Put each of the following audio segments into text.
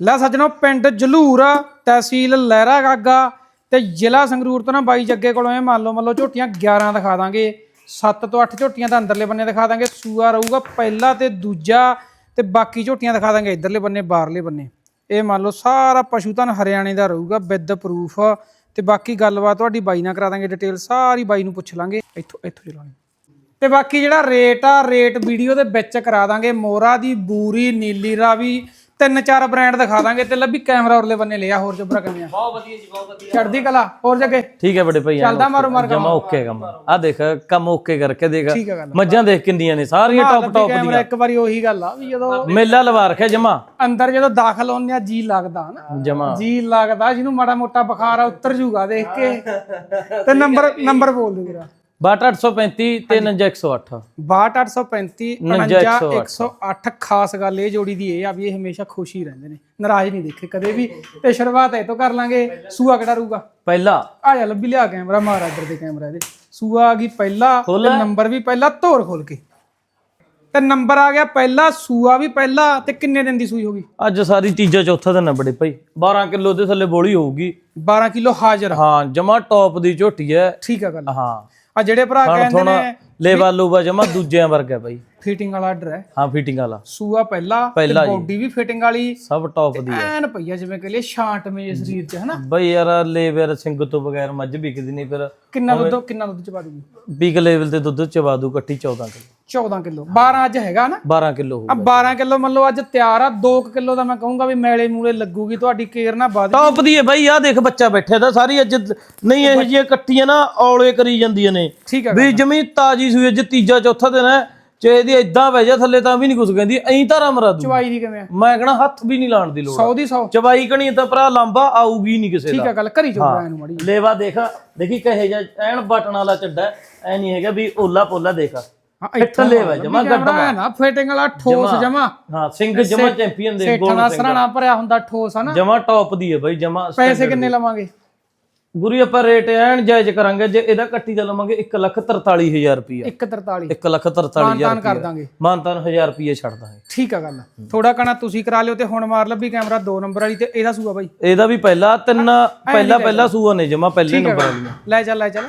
ਲੈ ਸੱਜਣੋ, ਪਿੰਡ ਜਲੂਰ, ਤਹਿਸੀਲ ਲਹਿਰਾ ਗਾਗਾ ਤੇ ਜ਼ਿਲ੍ਹਾ ਸੰਗਰੂਰ ਤੋਂ ਨਾ ਬਾਈ ਜੱਗੇ ਕੋਲੋਂ ਇਹ ਮੰਨ ਲਓ ਮੰਨ ਲਓ ਝੋਟੀਆਂ 11 ਦਿਖਾ ਦਾਂਗੇ। 7 ਤੋਂ 8 ਝੋਟੀਆਂ ਤਾਂ ਅੰਦਰਲੇ ਬੰਨੇ ਦਿਖਾ ਦਾਂਗੇ। ਸੂਆ ਰਹੂਗਾ ਪਹਿਲਾ ਤੇ ਦੂਜਾ ਤੇ ਬਾਕੀ ਝੋਟੀਆਂ ਦਿਖਾ ਦਾਂਗੇ ਇਧਰਲੇ ਬੰਨੇ, ਬਾਹਰਲੇ ਬੰਨੇ। ਇਹ ਮੰਨ ਲਓ ਸਾਰਾ ਪਸ਼ੂ ਧਨ ਹਰਿਆਣੇ ਦਾ ਰਹੂਗਾ ਵਿਦ ਪ੍ਰੂਫ ਤੇ ਬਾਕੀ ਗੱਲਬਾਤ ਤੁਹਾਡੀ ਬਾਈ ਨਾਲ ਕਰਾ ਦਾਂਗੇ ਡਿਟੇਲ ਸਾਰੀ ਬਾਈ ਨੂੰ ਪੁੱਛ ਲਾਂਗੇ। ਇੱਥੋਂ ਇੱਥੋਂ ਚਲਾਂਗੇ ਤੇ ਬਾਕੀ ਜਿਹੜਾ ਰੇਟ ਆ ਰੇਟ ਵੀਡੀਓ ਦੇ ਵਿੱਚ ਕਰਾ ਦਾਂਗੇ। ਮੋਰਾ ਦੀ ਬੂਰੀ, ਨੀਲੀ ਰਾਵੀ ਤਿੰਨ ਚਾਰ ਬ੍ਰਾਂਡ ਦਿਖਾ ਦਾਂਗੇ ਤੇ ਲੱਭੀ ਕੈਮਰਾ ਉਰਲੇ ਬੰਨੇ ਲਿਆ ਹੋਰ ਜਬਰਾ ਕਿਵੇਂ ਆ? ਬਹੁਤ ਵਧੀਆ ਜੀ ਬਹੁਤ ਵਧੀਆ। ਚੜਦੀ ਕਲਾ ਹੋਰ ਜੱਗੇ ਠੀਕ ਹੈ ਬੜੇ ਭਾਈ ਚੱਲਦਾ ਮਾਰੋ ਮਾਰ ਜਮਾ ਓਕੇ ਕੰਮ। ਆ ਦੇਖ ਕੰਮ ਓਕੇ ਕਰਕੇ ਦੇਖ। ਠੀਕ ਹੈ ਗੱਲ। ਮੱਝਾਂ ਦੇਖ ਕਿੰਨੀਆਂ ਨੇ ਸਾਰੀਆਂ ਟੌਪ ਟੌਪ ਕੈਮਰਾ ਇੱਕ ਵਾਰੀ ਉਹੀ ਗੱਲ ਆ ਵੀ ਜਦੋਂ ਮੇਲਾ ਲਵਾ ਰੱਖਿਆ ਜਮਾ। ਅੰਦਰ ਜਦੋਂ ਦਾਖਲ ਹੁੰਦੇ ਆ ਜੀ ਲੱਗਦਾ ਨਾ। ਜਮਾ। ਜੀ ਲੱਗਦਾ ਜਿਹਨੂੰ ਮਾੜਾ ਮੋਟਾ ਬੁਖਾਰ ਆ ਉੱਤਰ ਜੂਗਾ ਦੇਖ ਕੇ। ਤੇ ਨੰਬਰ ਨੰਬਰ ਬੋਲ ਦੇ ਵੀਰਾ। 62835 ਤੇ 90108 62835 49108 ਖਾਸ ਗੱਲ ਇਹ ਜੋੜੀ ਦੀ ਇਹ ਆ ਵੀ ਇਹ ਹਮੇਸ਼ਾ ਖੁਸ਼ ਹੀ ਰਹਿੰਦੇ ਨੇ ਨਾਰਾਜ਼ ਨਹੀਂ ਦੇਖੇ ਕਦੇ ਵੀ ਤੇ ਸ਼ੁਰੂਆਤ ਇਹ ਤੋਂ ਕਰ ਲਾਂਗੇ। ਸੂਆ ਕਿਹੜਾ ਰਹੂਗਾ ਪਹਿਲਾ। ਆ ਜਾ ਲੱਭੀ ਲਿਆ ਕੈਮਰਾ ਮਾਰ ਇੱਧਰ ਦੇ ਕੈਮਰਾ ਇਹਦੇ। ਸੂਆ ਆ ਗਈ ਪਹਿਲਾ ਤੇ ਨੰਬਰ ਵੀ ਪਹਿਲਾ ਧੋਰ ਖੋਲ ਕੇ। ਤੇ ਨੰਬਰ ਆ ਗਿਆ ਪਹਿਲਾ ਸੂਆ ਵੀ ਪਹਿਲਾ ਤੇ ਕਿੰਨੇ ਦਿਨ ਦੀ ਸੂਈ ਹੋਗੀ ਅੱਜ ਸਾਰੀ ਤੀਜਾ ਚੌਥਾ ਦਿਨ ਬੜੇ ਭਾਈ। 12 ਕਿਲੋ ਦੇ ਥੱਲੇ ਬੋਲੀ ਹੋਊਗੀ। 12 ਕਿਲੋ ਹਾਜ਼ਰ। ਹਾਂ ਜਮਾ ਟੌਪ ਦੀ ਝੋਟੀ ਹੈ। ਠੀਕ ਆ ਗੱਲ। ਹਾਂ। ਆ ਜਿਹੜੇ ਭਰਾ ਕਹਿੰਦੇ ਨੇ ਲੇਵਾ ਲੂਵਾ ਜਮਾ ਦੂਜਿਆਂ ਵਰਗਾ ਭਾਈ ਫਿਟਿੰਗ ਵਾਲਾ ਆਰਡਰ ਹੈ। ਹਾਂ ਫਿਟਿੰਗ ਵਾਲਾ। ਸੂਆ ਪਹਿਲਾ ਤੇ। ਬੋਡੀ ਵੀ ਫਿਟਿੰਗ ਵਾਲੀ। ਸਭ ਟੌਪ ਦੀ ਹੈ। ਐਨ ਪਈਆ ਜਿਵੇਂ ਕਿ ਲਈ ਛਾਂਟ ਮੇ ਸਰੀਰ 'ਚ ਹਨਾ? ਬਈ ਯਾਰ ਲੇਵਰ ਸਿੰਘ ਤੋਂ ਬਗੈਰ ਮੱਝ ਵਿਕਦੀ ਨਹੀਂ ਫਿਰ ਕਿੰਨਾ ਦੁੱਧ ਕਿੰਨਾ ਦੁੱਧ ਚ ਪਾ ਦੂਗੀ? ਬਿਗ ਲੈਵਲ ਤੇ ਦੁੱਧ ਚਵਾ ਦੂ ਕੱਟੀ 14 ਕਿਲੋ। 14 ਕਿਲੋ 12 ਅੱਜ ਹੈਗਾ ਨਾ? 12 ਕਿਲੋ ਆ 12 ਕਿਲੋ ਮੰਨ ਲਓ ਅੱਜ ਤਿਆਰ ਆ 2 ਕਿਲੋ ਦਾ ਮੈਂ ਕਹੂੰਗਾ ਵੀ ਮੈਲੇ ਮੂਲੇ ਲੱਗੂਗੀ ਤੁਹਾਡੀ ਕੇਰ ਨਾ ਵੱਧ ਟੌਪ ਦੀ ਹੈ ਬਾਈ ਆ ਦੇਖ ਬੱਚਾ ਬੈਠਿਆ ਦਾ ਸਾਰੀ ਅੱਜ ਨਹੀਂ ਇਹ ਜਿਹੀਆਂ ਕੱਟੀਆਂ ਨਾ ਔਲੇ ਕਰੀ ਜਾਂਦੀਆਂ ਨੇ। ਠੀਕ ਵੀ ਜਮੀ ਤਾਜੀ ਸੂਈ ਅੱਜ ਤੀਜਾ ਚੌਥਾ ਦਿਨ ਹੈ ਜੇ ਇਹਦੀ ਇਦਾਂ ਵਹਿ ਜਾ ਥੱਲੇ ਤਾਂ ਵੀ ਨਹੀਂ ਕੁਝ ਕਹਿੰਦੀ ਐਂ ਧਾਰਾ ਮਰਾ ਦੂ ਚਵਾਈ ਦੀ ਕਿਵੇਂ ਮੈਂ ਕਹਣਾ ਹੱਥ ਵੀ ਨਹੀਂ ਲਾਣ ਦੀ ਲੋੜ 100 ਦੀ 100 ਚਵਾਈ ਕਣੀ ਤਾਂ ਭਰਾ ਲਾਂਬਾ ਆਊਗੀ ਨਹੀਂ ਕਿਸੇ ਠੀਕ ਦਾ। ਆ ਗੱਲ ਕਰੀ ਚੋੜਾ ਇਹਨੂੰ ਮੜੀ ਲੇਵਾ ਦੇਖ ਦੇਖੀ ਕਹੇ ਜਾ ਐਨ ਬਟਨ ਵਾਲਾ ਚੱਡਾ ਐ ਨਹੀਂ ਹੈਗਾ ਵੀ ਓਲਾ ਪੋਲਾ ਦੇਖ। ਹਾਂ ਇੱਥੇ ਲੇਵਾ ਜਮਾ ਕੈਮਰਾ ਹੈ ਨਾ ਫਿਟਿੰਗ ਵਾਲਾ ਠੋਸ ਜਮਾ। ਹਾਂ ਸਿੰਘ ਜਮਾ ਚੈਂਪੀਅਨ ਦੇ ਸੇਠਾਂ ਦਾ ਸਰਾਣਾ ਭਰਿਆ ਹੁੰਦਾ ਠੋਸ ਹਨਾ ਜਮਾ ਟੌਪ ਦੀ ਹੈ ਬਾਈ ਜਮਾ ਪੈਸੇ ਕਿੰਨੇ ਲਵਾਂਗੇ? ਗੁਰੂ ਆਪਾਂ ਰੇਟ ਐਨ ਜਾਇਜ਼ ਕਰਾਂਗੇ ਜੇ ਇਹਦਾ ਕੱਟੀ ਦਾ ਲਵਾਂਗੇ 143000 ਰੁਪਿਆ 143 143000 ਤਾਨ ਕਰ ਦਾਂਗੇ। ਮਾਨਤਾਨ 1000 ਰੁਪਏ ਛੱਡ ਦਾਂਗੇ। ਠੀਕ ਆ ਗੱਲ। ਥੋੜਾ ਕਣਾ ਤੁਸੀਂ ਕਰਾ ਲਿਓ ਤੇ ਹੁਣ ਮਾਰ ਲੱਭੀ ਕੈਮਰਾ 2 ਨੰਬਰ ਵਾਲੀ ਤੇ ਇਹਦਾ ਸੂਆ ਬਾਈ। ਇਹਦਾ ਵੀ ਪਹਿਲਾ ਤਿੰਨ ਪਹਿਲਾ ਪਹਿਲਾ ਸੂਆ ਨੇ ਜਮਾ ਪਹਿਲੇ ਨੰਬਰ ਵਾਲੀ। ਲੈ ਚੱਲ ਲੈ ਚੱਲ।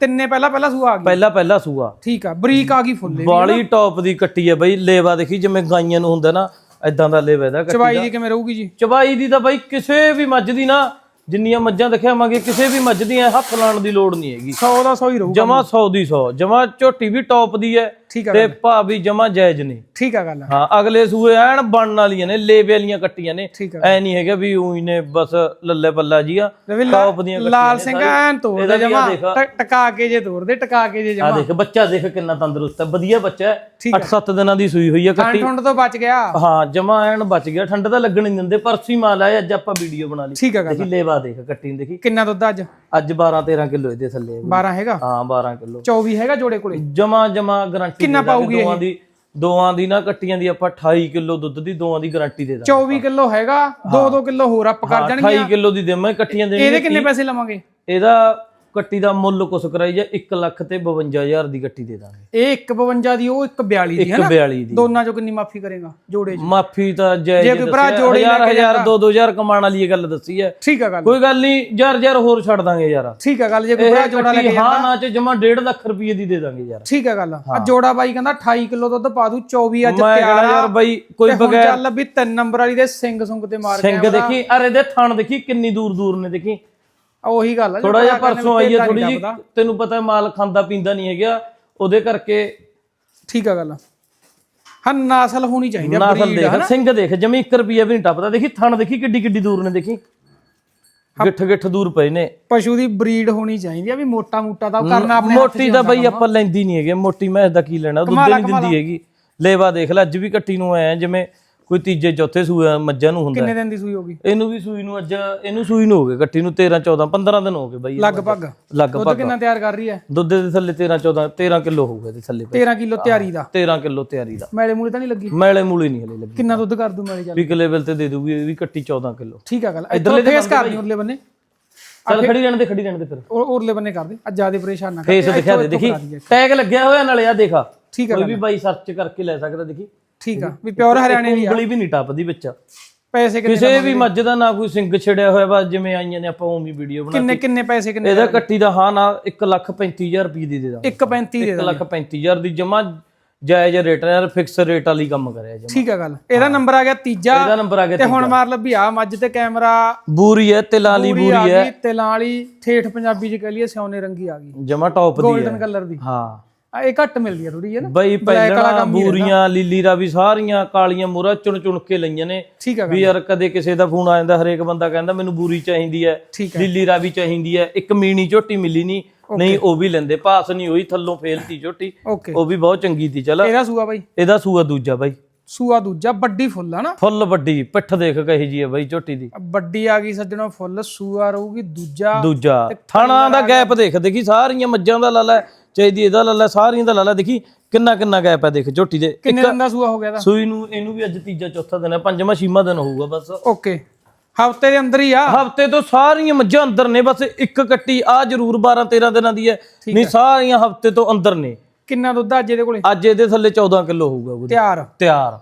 ਤਿੰਨੇ ਪਹਿਲਾਂ ਪਹਿਲਾਂ ਸੂਆ ਆ ਗਈ। ਪਹਿਲਾ ਪਹਿਲਾ ਸੂਆ। ਠੀਕ ਆ ਬਰੀਕ ਆ ਗਈ ਫੁੱਲੇ ਬਾਲੀ ਟੌਪ ਦੀ ਕੱਟੀ ਹੈ ਬਾਈ ਲੇਵਾ ਦੇਖੀ ਜਿਵੇਂ ਗਾਈਆਂ ਨੂੰ ਹੁੰਦਾ ਨਾ ਐਦਾਂ ਦਾ ਲੇਵਾ ਇਹਦਾ ਕੱਟੀ ਚਵਾਈ ਦੀ। ਕਿਵੇਂ ਰਹੂਗੀ ਜੀ? ਚਬਾਈ ਦੀ ਤਾਂ ਬਾਈ ਕਿਸੇ ਵੀ ਮੱਝ ਦੀ ਨਾ ਜਿੰਨੀਆਂ ਮੱਝਾਂ ਦਿਖਾਵਾਂਗੇ ਕਿਸੇ ਵੀ ਮੱਝ ਦੀ ਐ ਹੱਥ ਲਾਉਣ ਦੀ ਲੋੜ ਨਹੀਂ ਹੈਗੀ। 100 ਦਾ 100 ਹੀ ਰਹੂ ਜਮਾ 100 ਦੀ 100 ਜਮਾ ਝੋਟੀ ਵੀ ਟੌਪ ਦੀ ਹੈ ਠੀਕ ਆ ਤੇ ਭਾਅ ਵੀ ਜਮਾ ਜਾਇਜ਼ ਨੇ। ਠੀਕ ਆ ਗੱਲ ਹਾਂ ਅਗਲੇ ਸੂਏ ਐਨ ਬਣਨ ਵਾਲੀਆਂ ਨੇ ਲੇਵੇ ਵਾਲੀਆਂ ਕੱਟੀਆਂ ਨੇ। ਠੀਕ ਆ। ਐ ਨਹੀਂ ਹੈਗਾ ਵੀ ਉਹੀ ਨੇ ਬਸ ਲੱਲੇ ਪੱਲਾ ਜੀਆਂ ਰਵੀ ਟੌਪ ਦੀਆਂ ਕੱਟੀਆਂ ਲਾਲ ਨੇ ਸਿੰਘ ਸਾਰੀਆਂ। ਐਨ ਇਹਦਾ ਵੀ ਆ ਜਮਾ। ਦੇਖ। ਟਕਾ ਕੇ ਜੇ ਤੋੜ ਦੇ ਟਕਾ ਕੇ ਜੇ ਆ ਜਮਾ। ਦੇਖ ਬੱਚਾ ਦੇਖ ਕਿੰਨਾ ਤੰਦਰੁਸਤ ਹੈ ਵਧੀਆ ਬੱਚਾ ਹੈ। ਠੀਕ 8-7 ਦਿਨਾਂ ਦੀ ਸੂਈ ਹੋਈ ਹੈ ਠੰਡ ਕੱਟੀ। ਠੰਡ ਤੋਂ ਬਚ ਗਿਆ। ਹਾਂ ਜਮਾ ਐਨ ਬਚ ਗਿਆ। ਠੰਡ ਤਾਂ ਲੱਗਣ ਨਹੀਂ ਦਿੰਦੇ ਪਰਸੀ ਮਾਲ ਆਇਆ ਅੱਜ ਆਪਾਂ ਵੀਡੀਓ ਬਣਾ ਲਈ। ਠੀਕ ਆ ਗੱਲ ਦੇਖੀ ਲੇਵਾ ਦੇਖ ਕੱਟੀ ਨੂੰ ਦੇਖੀ। ਕਿੰਨਾ ਦੁੱਧ ਅੱਜ? ਅੱਜ 12-13 ਕਿਲੋ ਇਹਦੇ ਥੱਲੇ ਹੈ। 12 ਹੈਗਾ? ਹਾਂ 12 ਕਿਲੋ। 24 ਹੈਗਾ ਜੋੜੇ ਕੋਲੇ? ਜਮਾ ਜਮਾ ਗਾਰੰਟੀ ਕਿੰਨਾ ਪਾਊਗੀ ਦੋਵਾਂ ਦੀ ਦੋਵਾਂ ਦੀ ਨਾ ਕੱਟੀਆਂ ਦੀ ਆਪਾਂ 28 ਕਿਲੋ ਦੁੱਧ ਦੀ ਦੋਵਾਂ ਦੀ ਗਾਰੰਟੀ ਦੇ ਦਾਂਗੇ 24 ਕਿਲੋ ਹੈਗਾ 2-2 ਕਿਲੋ ਹੋਰ ਅਪ ਕਰ ਜਾਣਗੇ 28 ਕਿਲੋ ਦੀ ਦੇਵਾਂ ਕੱਟੀਆਂ ਦੇ ਇਹਦੇ ਕਿੰਨੇ ਪੈਸੇ ਲਵਾਂਗੇ? ਇਹਦਾ ਕੱਟੀ ਦਾ ਮੁੱਲ ਕੁਛ ਕਰਾਈ ਜਾ 1 ਲੱਖ ਤੇ 52000 ਦੀ ਕੱਟੀ ਦੇ ਦਾਂਗੇ। ਇਹ 152 ਦੀ ਉਹ 142 ਦੀ ਹੈ ਨਾ? 142 ਦੀ। ਦੋਨਾਂ ਚੋਂ ਕਿੰਨੀ ਮਾਫੀ ਕਰੇਗਾ ਜੋੜੇ ਚ? ਮਾਫੀ ਤਾਂ ਜਾਇਜ਼ ਜੇ ਕੋਈ ਭਰਾ ਜੋੜੀ ਕੇ ਹਜ਼ਾਰ 2-2000 ਕਮਾਉਣ ਵਾਲੀ ਇਹ ਗੱਲ ਦੱਸੀ ਹੈ। ਠੀਕ ਆ ਗੱਲ। ਕੋਈ ਗੱਲ ਨਹੀਂ ਯਾਰ ਯਾਰ ਹੋਰ ਛੱਡ ਦਾਂਗੇ ਯਾਰ। ਠੀਕ ਆ ਗੱਲ ਜੇ ਕੋਈ ਭਰਾ ਜੋੜਾ ਲੈ ਕੇ ਹਾਂ ਨਾ ਚ ਜਮਾ 1.5 ਲੱਖ ਰੁਪਏ ਦੀ ਦੇ ਦਾਂਗੇ ਯਾਰ। ਠੀਕ ਆ ਗੱਲ। ਆ ਜੋੜਾ ਬਾਈ ਕਹਿੰਦਾ 28 ਕਿਲੋ ਦੁੱਧ ਪਾ ਦੂ 24 ਅੱਜ ਮੈਂ ਤਿਆਰ ਕਹਿੰਦਾ ਆ ਯਾਰ ਬਾਈ ਕੋਈ ਹੁਣ ਚੱਲ ਵੀ ਤਿੰਨ ਨੰਬਰ ਵਾਲੀ ਦੇ ਸਿੰਘ ਸੁੰਗ ਤੇ ਮਾਰ ਸਿੰਘ ਦੇਖੀ ਅਰੇ ਇਹਦੇ ਥਣ ਦੇਖੀ ਕਿੰਨੀ ਦੂਰ ਦੂਰ ਨੇ ਦੇਖੀ। ਉਹੀ ਗੱਲ ਆ ਥੋੜਾ ਜਿਹਾ ਪਰਸੋਂ ਆਈ ਹੈ ਥੋੜੀ ਜੀ ਤੈਨੂੰ ਪਤਾ ਮਾਲ ਖਾਂਦਾ ਪੀਂਦਾ ਨਹੀਂ ਹੈਗਾ ਉਹਦੇ ਕਰਕੇ ਠੀਕ ਆ ਗੱਲ ਹਾਂ ਨਸਲ ਹੋਣੀ ਚਾਹੀਦੀ ਆ ਨਾਸਲ ਦੇਖ ਸਿੰਘ ਦੇਖ ਜਮੀ 1 ਰੁਪਿਆ ਵੀ ਨਹੀਂ ਟੱਪਦਾ। ਦੇਖੀ ਥਣ ਦੇਖੀ ਕਿੱਡੀ ਕਿੱਡੀ ਦੂਰ ਨੇ ਦੇਖੀ। ਗਿੱਠ ਗਿੱਠ ਦੂਰ ਪਏ ਨੇ। ਪਸ਼ੂ ਦੀ ਬਰੀਡ ਹੋਣੀ ਚਾਹੀਦੀ ਆ ਵੀ ਮੋਟਾ ਮੋਟਾ ਤਾਂ ਉਹ ਕਰਨਾ ਆਪਣੇ ਮੋਟੀ ਦਾ ਬਈ ਆਪਾਂ ਲੈਂਦੀ ਨਹੀਂ ਹੈਗੇ। ਮੋਟੀ ਮੈਸ ਦਾ ਕੀ ਲੈਣਾ? ਦੁੱਧ ਨਹੀਂ ਦਿੰਦੀ ਹੈਗੀ। ਲੇਵਾ ਦੇਖ ਲੈ ਅੱਜ ਵੀ ਕੱਟੀ ਨੂੰ ਆਇਆ ਜਿਵੇਂ ਕੋਈ ਤੀਜੇ ਚੌਥੇ ਸੂਏ ਮੱਝਾਂ ਨੂੰ ਹੁੰਦਾ ਕਿੰਨੇ ਦਿਨ ਦੀ ਸੂਈ ਹੋਗੀ ਇਹਨੂੰ ਵੀ ਸੂਈ ਨੂੰ ਅੱਜ ਇਹਨੂੰ ਸੂਈ ਨੂੰ ਹੋ ਗਏ ਕੱਟੀ ਨੂੰ 13 14 15 ਦਿਨ ਹੋ ਗਏ ਬਾਈ ਲਗਭਗ। ਲਗਭਗ। ਦੁੱਧ ਕਿੰਨਾ ਤਿਆਰ ਕਰ ਰਹੀ ਹੈ? ਦੁੱਧ ਦੇ ਥੱਲੇ 13 14 13 ਕਿਲੋ ਹੋਊਗਾ ਇਹਦੇ ਥੱਲੇ 13 ਕਿਲੋ ਤਿਆਰੀ ਦਾ? 13 ਕਿਲੋ ਤਿਆਰੀ ਦਾ। ਮੈਲੇ ਮੂਲੇ ਤਾਂ ਨਹੀਂ ਲੱਗੀ? ਮੈਲੇ ਮੂਲੇ ਨਹੀਂ ਹਲੇ ਲੱਗੀ। ਕਿੰਨਾ ਦੁੱਧ ਕਰ ਦੂ ਮੈਲੇ ਚੱਲ? ਪਿਕ ਲੈਵਲ ਤੇ ਦੇ ਦੂਗੀ ਇਹ ਵੀ ਕੱਟੀ 14 ਕਿਲੋ। ਠੀਕ ਆ ਗੱਲ। ਇਧਰਲੇ ਫੇਸ ਕਰ ਦੀ ਉਰਲੇ ਬੰਨੇ। ਚੱਲ ਖੜੀ ਰਹਿਣ ਦੇ ਖੜੀ ਰਹਿਣ ਦੇ ਫਿਰ। ਉਰਲੇ ਬੰਨੇ ਕਰ ਦੇ। ਅੱਜ ਜਿਆਦੇ ਪਰੇਸ਼ਾਨ ਨਾ ਕਰ। ਫੇਸ ਦਿਖਾ ਦੇ। ਦੇਖੀ ਟੈਗ ਲੱਗਿਆ ਹੋਇਆ ਨਾਲੇ ਆ ਦੇਖਾ। ਠੀਕ ਆ ਕੋਈ ਵੀ ਬਾਈ ਸਰਚ ਕਰਕੇ ਲੈ ਸਕਦਾ ਦੇਖੀ। ਠੀਕ ਆ ਵੀ ਪਿਓਰ ਹਰਿਆਣੇ ਦੀ ਆ। ਉਂਗਲੀ ਵੀ ਨਹੀਂ ਟੱਪਦੀ ਵਿੱਚ। ਪੈਸੇ ਕਿੰਨੇ ਕਿਸੇ ਵੀ ਮੱਝ ਦਾ ਨਾ ਕੋਈ ਸਿੰਗ ਛਿੜਿਆ ਹੋਇਆ ਬਸ ਜਿਵੇਂ ਆਈਆਂ ਨੇ ਆਪਾਂ ਉਵੇਂ ਵੀਡੀਓ ਬਣਾ ਕਿੰਨੇ ਕਿੰਨੇ ਪੈਸੇ ਕਿੰਨੇ ਇਹਦਾ ਕੱਟੀ ਦਾ ਹਾਂ ਨਾ 1 ਲੱਖ 35000 ਰੁਪਏ ਦੀ ਦੇ ਦਾਂ 1.35 ਦੇ 1 ਲੱਖ 35000 ਦੀ ਜਮਾ ਜਾਇਜ਼ ਰੇਟ ਨਾਲ ਫਿਕਸ ਰੇਟ ਵਾਲੀ ਕੰਮ ਕਰਿਆ ਜਮਾ। ਠੀਕ ਆ ਗੱਲ। ਇਹਦਾ ਨੰਬਰ ਆ ਗਿਆ ਤੀਜਾ ਇਹਦਾ ਨੰਬਰ ਆ ਗਿਆ ਤੇ ਹੁਣ ਮਾਰ ਲੱਭੀ ਆ ਮੱਝ ਤੇ ਕੈਮਰਾ ਬੂਰੀ ਹੈ ਤਿਲਾਂ ਵਾਲੀ ਪੂਰੀ ਆ ਬੂਰੀ ਹੈ। ਗਈ ਤਿਲਾਂ ਵਾਲੀ ਠੇਠ ਪੰਜਾਬੀ ਚ ਕਹ ਲਈਏ ਸਿਉਨੇ ਰੰਗੀ ਆ ਗਈ। ਜਮਾ ਟੌਪ ਦੀ ਹੈ। 골ਡਨ ਕਲਰ ਦੀ। ਹਾਂ। ਇਹ ਘੱਟ ਮਿਲਦੀ ਆ ਥੋੜੀ ਹੈ ਨਾ? ਬਈ ਪਹਿਲਾਂ ਬੂਰੀਆਂ ਲੀਲੀ ਰਾਵੀ ਸਾਰੀਆਂ ਕਾਲੀਆਂ ਮੋਰਾ ਚੁਣ ਚੁਣ ਕੇ ਲਈਆਂ ਨੇ। ਵੀ ਯਾਰ ਕਦੇ ਕਿਸੇ ਦਾ ਫੋਨ ਆ ਜਾਂਦਾ ਹਰੇਕ ਬੰਦਾ ਕਹਿੰਦਾ ਮੈਨੂੰ ਬੂਰੀ ਚਾਹੀਦੀ ਹੈ ਲੀਲੀ ਰਾਵੀ ਚਾਹੀਦੀ ਹੈ ਇੱਕ ਮੀਣੀ ਝੋਟੀ ਮਿਲੀ ਨਹੀਂ ਨਹੀਂ ਉਹ ਵੀ ਲੈਂਦੇ ਪਾਸ ਨਹੀਂ ਹੋਈ ਥੱਲੋਂ ਫੇਲਤੀ ਝੋਟੀ ਉਹ ਵੀ ਬਹੁਤ ਚੰਗੀ ਸੀ ਚਲ। ਇਹਦਾ ਸੂਆ ਬਾਈ? ਇਹਦਾ ਸੂਆ ਦੂਜਾ ਬਾਈ। ਸੂਆ ਦੂਜਾ ਵੱਡੀ ਫੁੱਲ ਆ ਨਾ? ਫੁੱਲ ਵੱਡੀ ਪਿੱਠ ਦੇਖ ਕਹੀ ਜੀ ਹੈ ਬਾਈ ਝੋਟੀ ਦੀ। ਵੱਡੀ ਆ ਗਈ ਸੱਜਣੋ ਫੁੱਲ ਸੂਆ ਰਹੂਗੀ ਦੂਜਾ ਦੂਜਾ। ਥਾਣਾ ਦਾ ਗੈਪ ਦੇਖ ਦੇਖੀ ਸਾਰੀਆਂ ਮੱਝਾਂ ਦਾ ਲਾ ਲੈ ਚਾਹੀਦੀ ਇਹਦਾ ਲਾ ਲੈ ਸਾਰੀਆਂ ਦਾ ਲਾ ਲੈ ਦੇਖੀ ਕਿੰਨਾ ਕਿੰਨਾ ਗੈਪ ਹੈ ਦੇਖ ਝੋਟੀ ਦੇ। ਕਿੰਨੇ ਦਿਨ ਦਾ ਸੂਆ ਹੋ ਗਿਆ ਦਾ ਸੂਈ ਨੂੰ ਇਹਨੂੰ ਵੀ ਅੱਜ ਤੀਜਾ ਚੌਥਾ ਦਿਨ ਹੈ ਪੰਜਵਾਂ ਛੇਵਾਂ ਦਿਨ ਹੋਊਗਾ ਬਸ। ਓਕੇ। ਹਫ਼ਤੇ ਦੇ ਅੰਦਰ ਹੀ ਆ? ਹਫ਼ਤੇ ਤੋਂ ਸਾਰੀਆਂ ਮੱਝਾਂ ਅੰਦਰ ਨੇ ਬਸ ਇੱਕ ਕੱਟੀ ਆ ਜ਼ਰੂਰ 12 13 ਦਿਨਾਂ ਦੀ ਹੈ। ਨਹੀਂ ਸਾਰੀਆਂ ਹਫ਼ਤੇ ਤੋਂ ਅੰਦਰ ਨੇ। ਕਿੰਨਾ ਦੁੱਧ ਅੱਜ ਇਹਦੇ ਕੋਲੇ? ਅੱਜ ਇਹਦੇ ਥੱਲੇ 14 ਕਿਲੋ ਹੋਊਗਾ ਤਿਆਰ। ਤਿਆਰ।